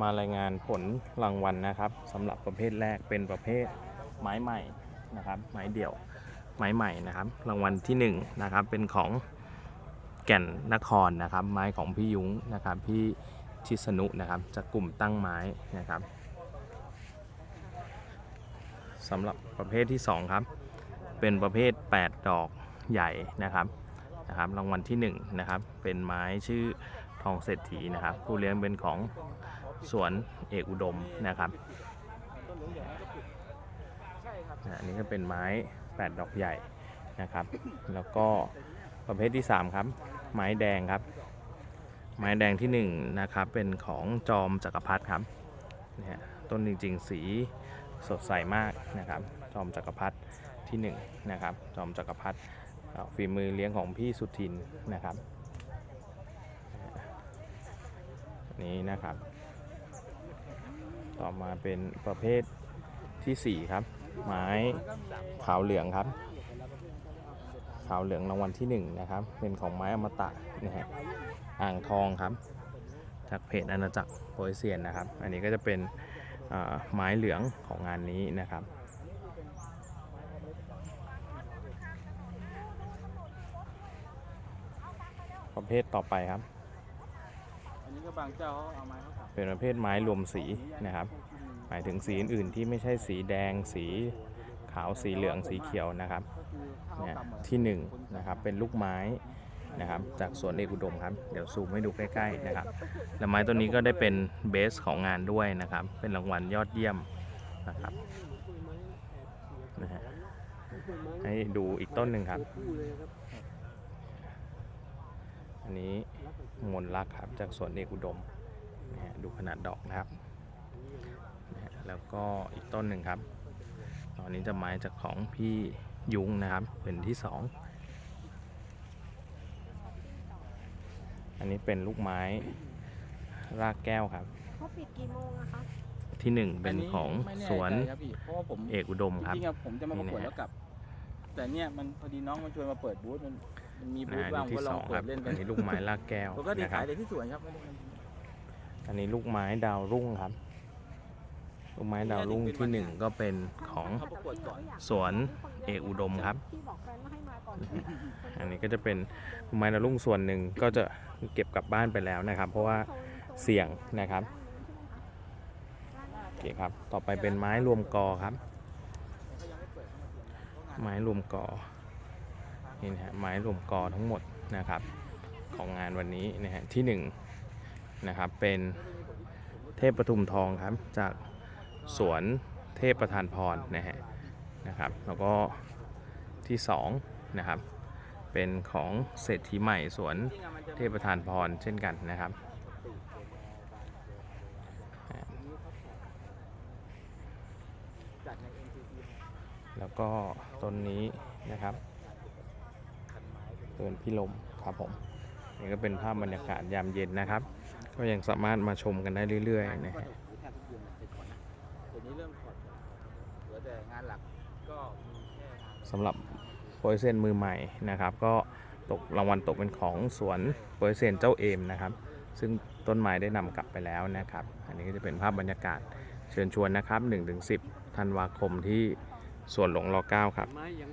มารายงานผลรางวัลนะครับสำหรับประเภทแรกเป็นประเภทไม้ใหม่นะครับไม้เดี่ยวไม้ใหม่นะครับ รางวัลที่หนึ่งนะครับเป็นของแก่นนครนะครับ ไม้ของพี่ยุ้งนะครับพี่ชิสนุนะครับจากกลุ่มตั้งไม้นะครับสำหรับประเภทที่สองครับ เป็นประเภท 8 ดอกใหญ่นะครับนะครับ รางวัลที่1นะครับเป็นไม้ชื่อทองเศรษฐีนะครับ ผู้เลี้ยงเป็นของ สวนเอกอุดมนะครับอันนี้ก็เป็นไม้ 8 ดอกใหญ่นะครับ แล้วก็ประเภทที่ 3 ครับ ไม้แดงครับ ไม้แดงที่ 1 นะครับ เป็นของจอมจักรพรรดิครับเนี่ยต้นจริง ๆ สีสดใสมากนะครับ จอมจักรพรรดิที่ 1 นะครับ จอมจักรพรรดิฝีมือเลี้ยงของพี่สุทินนะครับ นี่นะครับ ต่อมาเป็นประเภททีสี่ 4 ครับ ไม้ขาวเหลืองครับ ขาวเหลืองรางวัลที่ 1 นะครับ เป็นของไม้อมตะนะฮะอ่างทองครับจากเพจอาณาจักรโปรยเซียนนะครับ อันนี้ก็จะเป็นไม้เหลืองของงานนี้นะครับประเภทต่อไปครับ นี้ก็บางเจ้าเขาเอาไม้เขากลับเป็นประเภทไม้รวมสีนะครับ หมายถึงสีอื่นๆที่ไม่ใช่สีแดงสีขาวสีเหลืองสีเขียวนะครับเนี่ยที่หนึ่งนะครับเป็นลูกไม้นะครับ จากสวนเอกอุดมครับเดี๋ยวซูมให้ดูใกล้ๆนะครับและไม้ต้นนี้ก็ได้เป็นเบสของงานด้วยนะครับ เป็นรางวัลยอดเยี่ยมนะครับนะฮะให้ดูอีกต้นหนึ่งครับ นนี้มนลักครับจากสวนเอกอุดมนะฮะดูขนาดดอกนะครับนะฮะแล้วก็อีกต้นหนึ่งครับ ตอนนี้จะไม้จากของพี่ยุ้งนะครับเป็นที่สองอันนี้เป็นลูกไม้รากแก้วครับ เขาปิดกี่โมงอะคะ ที่หนึ่งเป็นของไม่แน่สวนใจครับพี่เพราะว่าผมเอกอุดมครับ จริงๆอะผมจะมาประกวดนี่นะฮะ แล้วกลับ แต่เนี่ยมันพอดีน้องมาชวนมาเปิดบูธมัน มันมีบูนะธอันว่างนี้ผมที่ก็ลสอองงคเปิรัดบเล่นกัอันนนี้ลูกไม้รากแก้วปกตินะคขารัยบแต่ที่สวนครับไม่ได้อันนี้ลูกไม้ดาวรุ่งครับ ลูกไม้ดาวรุ่งที่หนึ่งก็เป็นของเขาประกวดก่อนสวนเอกอุดมครับพี่บอกแฟนว่าให้มาก่อนอันนี้ก็จะเป็นลูกไม้ดาวรุ่งส่วนหนึ่งก็จะเก็บกลับบ้านไปแล้วนะครับ เพราะว่าเสี่ยงนะครับโอเคครับ ต่อไปเป็นไม้รวมกอครับ ไม้รวมกอ นี่นะฮะไม้รวมกอทั้งหมดนะครับ ของงานวันนี้นะฮะที่หนึ่งนะครับเป็นเทพปทุมทองครับ จากสวนเทพประธานพรนะฮะนะครับ แล้วก็ที่สองนะครับเป็นของเศรษฐีใหม่สวนเทพประธานพรเช่นกันนะครับแล้วก็ต้นนี้นะครับ อนพี่ลมครับผมนี่ก็เป็นภาพบรรยากาศยามเย็นนะครับ ก็ยังสามารถมาชมกันได้เรื่อยๆนะฮะเดี๋ยวนี้เริ่มถอดเหลือแต่งานหลักก็มีแค่สำหรับโปรเซนมือใหม่นะครับ ก็ตกรางวัลตกเป็นของสวนโปรเซนเจ้าเอมนะครับ ซึ่งต้นไม้ได้นำกลับไปแล้วนะครับ อันนี้ก็จะเป็นภาพบรรยากาศเชิญชวนนะครับ1-10ธันวาคมที่สวนหลวงร9ครับไม้ยัง